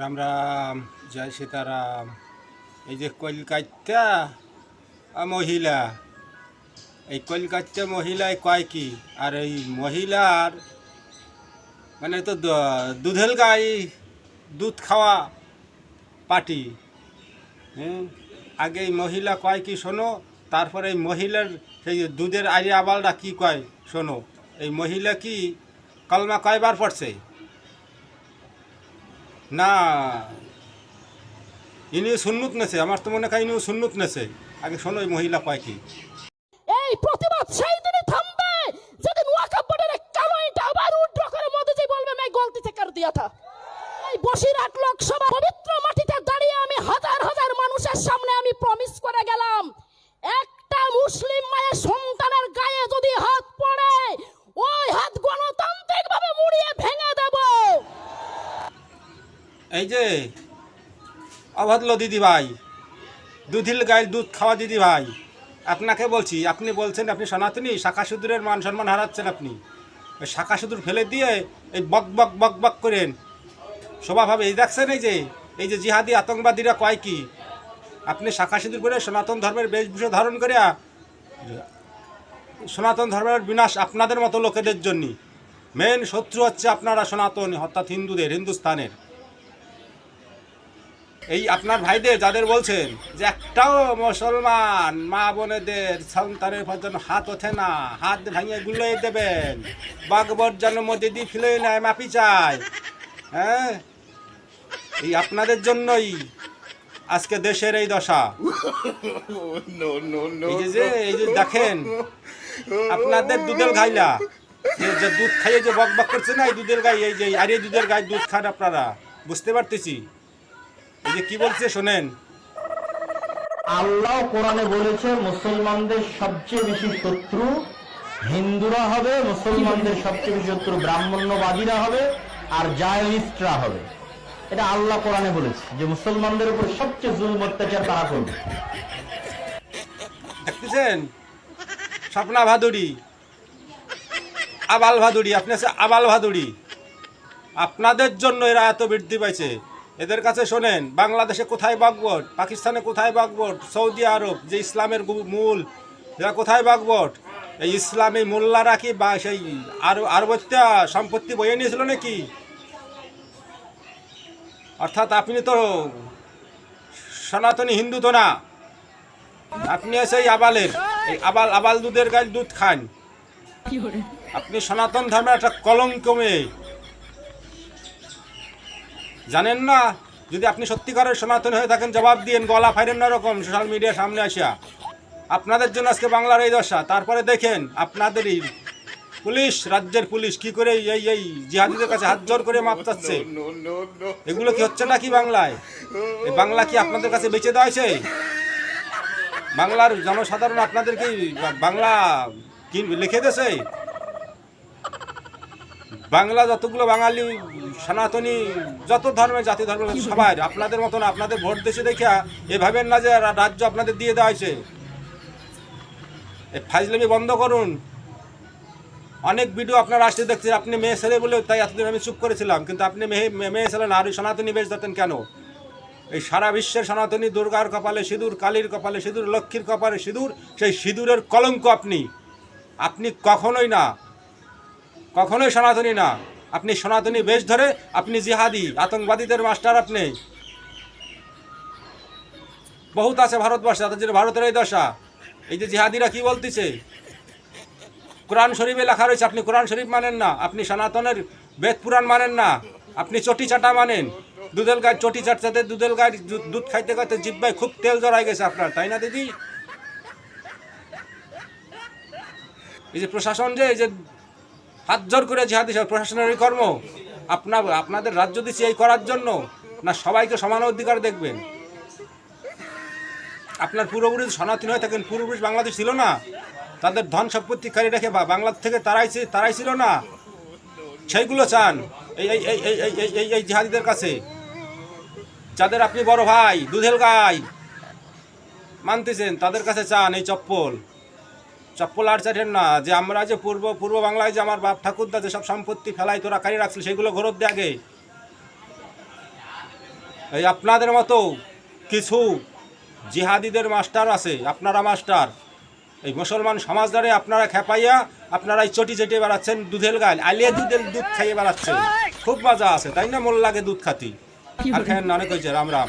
রাম রাম জয় সীতারাম এই যে কলকাতা মহিলা, এই কলকাতা মহিলায় কয় কি? আর এই মহিলার মানে তো দুধেল গাই দুধ খাওয়া পার্টি। হ্যাঁ? আগে এই মহিলা কয় কি শোনো, তারপরে এই মহিলার সেই দুধের আইরে আবালটা কি কয় শোনো? এই মহিলা কি কলমা কয়বার পড়ছে? না। ইনি সুন্নুত নেছে, আমার তো মনে হয় ইনিও সুন্নুত নেছে। আগে শোনো মহিলা পায় কি। এই প্রতিবাদ সেই দিনে থামবে। যেদিন ওয়াকাব বোর্ডের কালো এটা আবার উড্র করে মধ্যে যে বলবে মাই গলতি থেকে দিয়া থা? এই বসিরহাট লোকসভা পবিত্র মাটিতে দাঁড়িয়ে আমি হাজার হাজার মানুষের এই যে, অভদ্র দিদি ভাই, দুধিল গায়ে দুধ খাওয়া দিদি ভাই, আপনাকে বলছি, আপনি বলছেন আপনি সনাতনী, শাখা সুদূরের মান সম্মান হারাচ্ছেন আপনি। ওই শাখা সুদূর ফেলে দিয়ে এই বক বক বক বক করেন। শোভাভাবে এই দেখছেন এই যে এই যে জিহাদি আতঙ্কবাদীরা কয় কি? আপনি শাখা সিঁদুর করে সনাতন ধর্মের বেশভূষা ধারণ করিয়া, সনাতন ধর্মের বিনাশ আপনাদের মতো লোকেদের জন্য। মেন শত্রু হচ্ছে আপনারা সনাতন, অর্থাৎ হিন্দুদের হিন্দুস্তানের এই আপনার ভাইদের যাদের বলছেন যে একটাও মুসলমান মা বোনেদের সন্তানের পর যেন হাত ওঠে না হাত ভাঙিয়ে গুলোই দেবেন। বাগবর যেন মধ্যে দিয়ে ফিলে নেয় মাপি চায়। হ্যাঁ? এই আপনাদের জন্যই আজকে দেশের এই দশা. এই যে এই যে দেখেন আপনাদের দুধের গাইলা যে যে দুধ খাইয়ে যে বক বক করছে না এই দুধের গাই এই যে আরে দুধের গায়ে দুধ খান আপনারা। বুঝতে পারতেছি? এই যে কি বলছে শোনেন। আল্লাহ কোরআনে বলেছে মুসলমানদের সবচেয়ে বেশি শত্রু হিন্দুরা হবে মুসলমানদের সবচেয়ে বেশি শত্রু ব্রাহ্মণ্যবাদীরা হবে আর হবে। এটা আল্লাহ কোরআনে বলেছে যে মুসলমানদের উপর সবচেয়ে জুল অত্যাচার তারা করবে। দেখতেছেন? স্বপ্না ভাদুড়ি। আবাল ভাদুড়ি আপনি আছে আবাল ভাদুড়ি। আপনাদের জন্য এরা এত বৃদ্ধি পাইছে। এদের কাছে শোনেন বাংলাদেশে কোথায় বাগবট? পাকিস্তানে কোথায় বাগবট? সৌদি আরব যে ইসলামের মূল এরা কোথায় বাগবট? এই ইসলামী মোল্লারা কি বা সেই আরব আরবত্যা সম্পত্তি বয়ে নিয়েছিল নাকি? অর্থাৎ আপনি তো সনাতনী হিন্দু তো না। আপনি আছে এই আবালের এই আবাল আবাল দুধের গায়ে দুধ খান। আপনি সনাতন ধর্মের একটা কলঙ্ক মেয়ে। জানেন না? যদি আপনি সত্যিকারের সনাতন হয়ে থাকেন, জবাব দিয়েন, গলা ফাইরেন না রকম সোশ্যাল মিডিয়ার সামনে আসিয়া। আপনাদের জন্য আজকে বাংলার এই দশা। তারপরে দেখেন, আপনাদেরই পুলিশ, রাজ্যের পুলিশ কি করে এই এই জিহাদিদের কাছে হাত জোর করে মাপ চাচ্ছে. এগুলো কি হচ্ছে নাকি বাংলায়? এই বাংলা কি আপনাদের কাছে বেঁচে দেওয়া বাংলার জনসাধারণ আপনাদের কি বাংলা কি লিখে দিয়েছে? বাংলা যতগুলো বাঙালি সনাতনী যত ধর্মের জাতি ধর্ম সবাই আপনাদের মতন আপনাদের ভোট দেশে দেখা এ ভাবেন না যে রাজ্য আপনাদের দিয়ে দেওয়া হয়েছে। এই ফাইজলামি বন্ধ করুন। অনেক ভিডিও আপনারা আসতে দেখছেন আপনি মেয়ে ছেলে বলে তাই এতদিন আমি চুপ করেছিলাম কিন্তু আপনি মেয়ে মেয়ে- ছেলে না আর ওই সনাতনী বেশ দিতেন কেন? এই সারা বিশ্বের সনাতনী দুর্গার কপালে সিঁদুর কালীর কপালে সিঁদুর লক্ষ্মীর কপালে সিঁদুর সেই সিঁদুরের কলঙ্ক আপনি। আপনি কখনোই না কখনোই সনাতনী না। আপনি সনাতনী বেশ ধরে, আপনি জিহাদি, আতঙ্কবাদীদের মাস্টার আপনি। বহুত আছে ভারতবর্ষে, তাদের জন্য ভারতের এই দশা। এই যে জিহাদিরা কি বলতেছে? কোরআন শরীফে লেখা রয়েছে, আপনি কোরআন শরীফ মানেন না, আপনি সনাতনের বেদ পুরাণ মানেন না, আপনি চটি চাটা মানেন। দুধেল গায়ে চটি চাটতে দুধেল গায়ে দুধ- দুধ খাইতে খাইতে জিব্বায় খুব তেল জড়াই গেছে আপনার, তাই না দিদি? এই যে প্রশাসন যে, এই যে হাত জোর করে জিহাদি প্রশাসনের কর্ম। আপনার আপনাদের রাজ্য দিচ্ছে এই করার জন্য, না সবাইকে সমান অধিকার দেখবেন। আপনার পূর্বপুরুষ সনাতন হয়ে থাকেন, পূর্বপুরুষ বাংলাদেশ ছিল না। তাদের ধন সম্পত্তি খালি রেখে বা, বাংলাদেশ থেকে তারাই তারাই ছিল না। সেইগুলো চান এই এই এই, এই- এই এই জিহাদিদের কাছে। যাদের আপনি বড় ভাই, দুধেল গাই, মানতেছেন, তাদের কাছে চান এই চপ্পল। চপ্পল আর চাটেন না যে আমরা যে পূর্ব পূর্ব বাংলায় যে আমার বাপ ঠাকুরদা যেসব সম্পত্তি ফেলাই তোরা কারি রাখছিল সেগুলো ঘরত দে আগে। এই আপনাদের মতো কিছু জিহাদিদের মাস্টার আছে আপনারা মাস্টার। এই মুসলমান সমাজদারে আপনারা খেপাইয়া আপনারা এই চটি চটি বেড়াচ্ছেন দুধের গাল আলিয়া দুধের দুধ খাইয়ে বেড়াচ্ছেন। খুব মজা আছে তাই না মোল্লাকে দুধ খাতি? আর খেয়েন না অনেক হয়েছে রাম রাম।